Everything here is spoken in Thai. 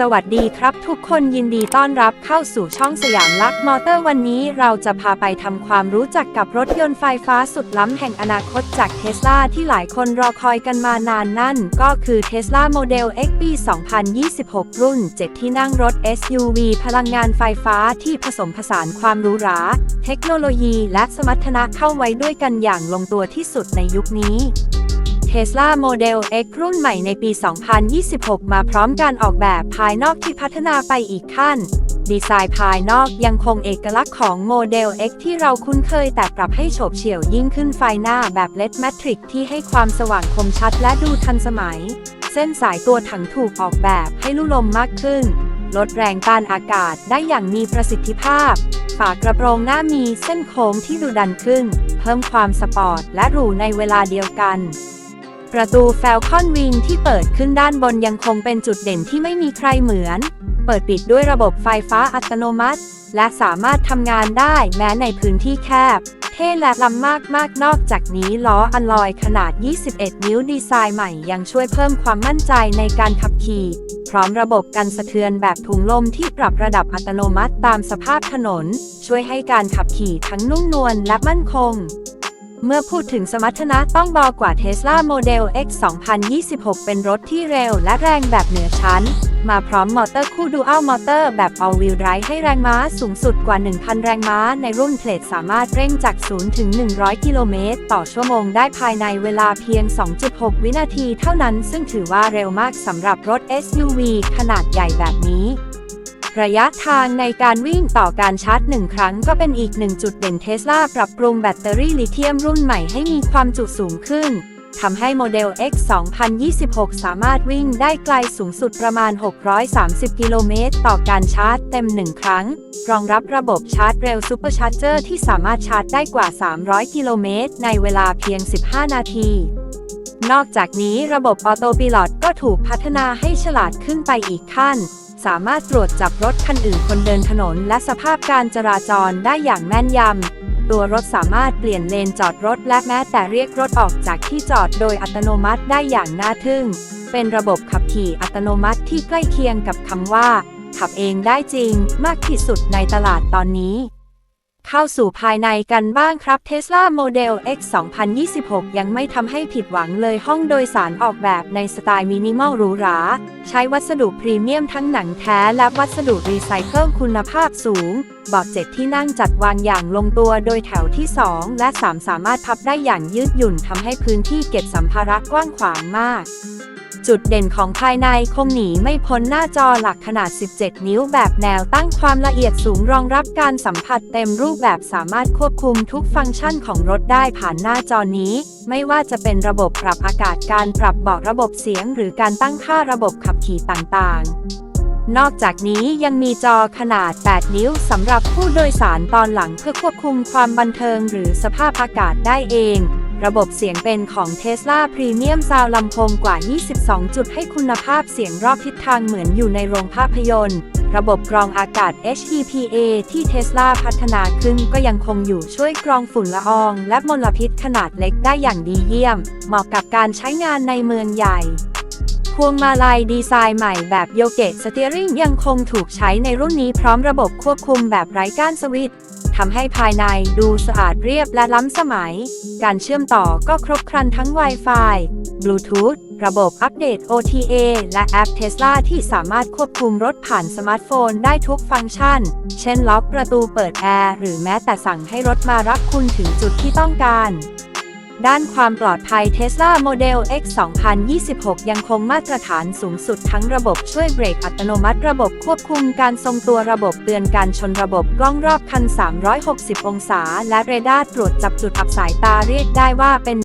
สวัสดีครับทุกคนยินดีต้อนรับเข้าสู่ช่องสยามลักมอเตอร์วันนี้เราจะพาไปทำความรู้จักกับรถยนต์ไฟฟ้าสุดล้ำแห่งอนาคตจากเทสลาที่หลายคนรอคอยกันมานานนั่น ก็คือ Tesla Model X ปี 2026 รุ่น 7 ที่นั่งรถ SUV พลังงานไฟฟ้าที่ผสมผสานความหรูหรา เทคโนโลยีและสมรรถนะเข้าไว้ด้วยกันอย่างลงตัวที่สุดในยุคนี้ Tesla Model X รุ่นใหม่ในปี 2026 มาพร้อมการออกแบบภายนอกที่พัฒนาไปอีกขั้น ดีไซน์ภายนอกยังคงเอกลักษณ์ของ Model X ที่เราคุ้นเคยแต่ปรับให้โฉบเฉี่ยวยิ่งขึ้นไฟหน้าแบบ LED Matrix ที่ให้ความสว่างคมชัดและดูทันสมัย เส้นสายตัวถังถูกออกแบบให้ลู่ลมมากขึ้น ลดแรงต้านอากาศได้อย่างมีประสิทธิภาพฝากระโปรงหน้ามีเส้นโค้งที่ดูดันขึ้น เพิ่มความสปอร์ตและหรูในเวลาเดียวกัน ประตู Falcon Wing ที่เปิดขึ้นด้านบนยังคงเป็นจุดเด่นที่ไม่มีใครเหมือน เปิดปิดด้วยระบบไฟฟ้าอัตโนมัติ และสามารถทำงานได้แม้ในพื้นที่แคบ เท่และล้ำมากมากนอกจากนี้ล้ออัลลอยขนาด 21 นิ้วดีไซน์ใหม่ยังช่วยเพิ่มความมั่นใจในการขับขี่ พร้อมระบบกันสะเทือนแบบถุงลมที่ปรับระดับอัตโนมัติตามสภาพถนน ช่วยให้การขับขี่ทั้งนุ่มนวลและมั่นคง เมื่อพูดถึงสมรรถนะต้องบอกกว่า Tesla Model X 2026 เป็นรถที่เร็วและแรงแบบเหนือชั้น มาพร้อมมอเตอร์คู่ Dual Motor แบบ All Wheel Drive ให้แรงม้าสูงสุดกว่า 1,000 แรงม้า ในรุ่นเพลทสามารถเร่งจาก 0 ถึง 100 กิโลเมตร ต่อชั่วโมงได้ภายในเวลาเพียง 2.6 วินาทีเท่านั้น ซึ่งถือว่าเร็วมากสำหรับรถ SUV ขนาดใหญ่แบบนี้ ระยะทางในการวิ่งต่อการชาร์จหนึ่งครั้งก็เป็นอีกหนึ่งจุดเด่นเทสลาปรับปรุงแบตเตอรี่ลิเธียมรุ่นใหม่ให้มีความจุสูงขึ้นทำให้โมเดล X 2026 สามารถวิ่งได้ไกลสูงสุดประมาณ 630 กิโลเมตร ต่อการชาร์จเต็ม 1 ครั้ง รองรับระบบชาร์จเร็วซูเปอร์ชาร์เจอร์ที่สามารถชาร์จได้กว่า 300 กิโลเมตร ในเวลาเพียง 15 นาที นอกจากนี้ระบบออโต p ิลอตก็ถูกพัฒนาให้ฉลาดขึ้นไปอีกขั้น สามารถตรวจจับรถคันอื่นคนเดินถนน และสภาพการจราจรได้อย่างแม่นยำ ตัวรถสามารถเปลี่ยนเลนจอดรถและแม้แต่เรียกรถออกจากที่จอดโดยอัตโนมัติได้อย่างน่าทึ่ง เป็นระบบขับขี่อัตโนมัติที่ใกล้เคียงกับคำว่า ขับเองได้จริงมากที่สุดในตลาดตอนนี้ เข้าสู่ภายในกันบ้างครับ Tesla Model X 2026 ยังไม่ทำให้ผิดหวังเลยห้องโดยสารออกแบบในสไตล์มินิมอลหรูหรา ใช้วัสดุพรีเมียมทั้งหนังแท้และวัสดุรีไซเคิลคุณภาพสูงเบาะเจ็ดที่นั่งจัดวางอย่างลงตัวโดยแถวที่ 2 และ 3 สามารถพับได้อย่างยืดหยุ่นทำให้พื้นที่เก็บสัมภาระกว้างขวางมาก จุดเด่นของภายในคงหนีไม่พ้นหน้าจอหลักขนาด 17 นิ้วแบบแนวตั้งความละเอียดสูงรองรับการสัมผัสเต็มรูปแบบสามารถควบคุมทุกฟังก์ชันของรถได้ผ่านหน้าจอนี้ ไม่ว่าจะเป็นระบบปรับอากาศการปรับเบาะระบบเสียง หรือการตั้งค่าระบบขับขี่ต่างๆนอกจากนี้ยังมีจอขนาด 8 นิ้วสำหรับผู้โดยสารตอนหลังเพื่อควบคุมความบันเทิงหรือสภาพอากาศได้เอง ระบบเสียงเป็นของ Tesla Premium Sound ลำโพงกว่า 22 จุดให้คุณภาพเสียงรอบทิศทางเหมือนอยู่ในโรงภาพยนตร์ ระบบกรองอากาศ HEPA ที่ Tesla พัฒนาขึ้นก็ยังคงอยู่ช่วยกรองฝุ่นละออง และมลพิษขนาดเล็กได้อย่างดีเยี่ยม เหมาะกับการใช้งานในเมืองใหญ่พวงมาลัยดีไซน์ใหม่แบบโยเกตสเตียริงยังคงถูกใช้ในรุ่นนี้พร้อมระบบควบคุมแบบไร้ก้านสวิตช์ ทำให้ภายในดูสะอาดเรียบและล้ำสมัย การเชื่อมต่อก็ครบครันทั้ง Wi-Fi Bluetooth ระบบอัปเดต OTA และแอป Tesla ที่สามารถควบคุมรถผ่านสมาร์ทโฟนได้ทุกฟังก์ชัน เช่นล็อกประตูเปิดแอร์หรือแม้แต่สั่งให้รถมารับคุณถึงจุดที่ต้องการ ด้านความปลอดภัย Tesla Model X 2026 ยังคงมาตรฐานสูงสุดทั้งระบบช่วยเบรกอัตโนมัติระบบควบคุมการทรงตัวระบบเตือนการชนระบบกล้องรอบคัน 360 องศา และเรดาร์ตรวจจับจุดอับสายตาเรียกได้ว่าเป็น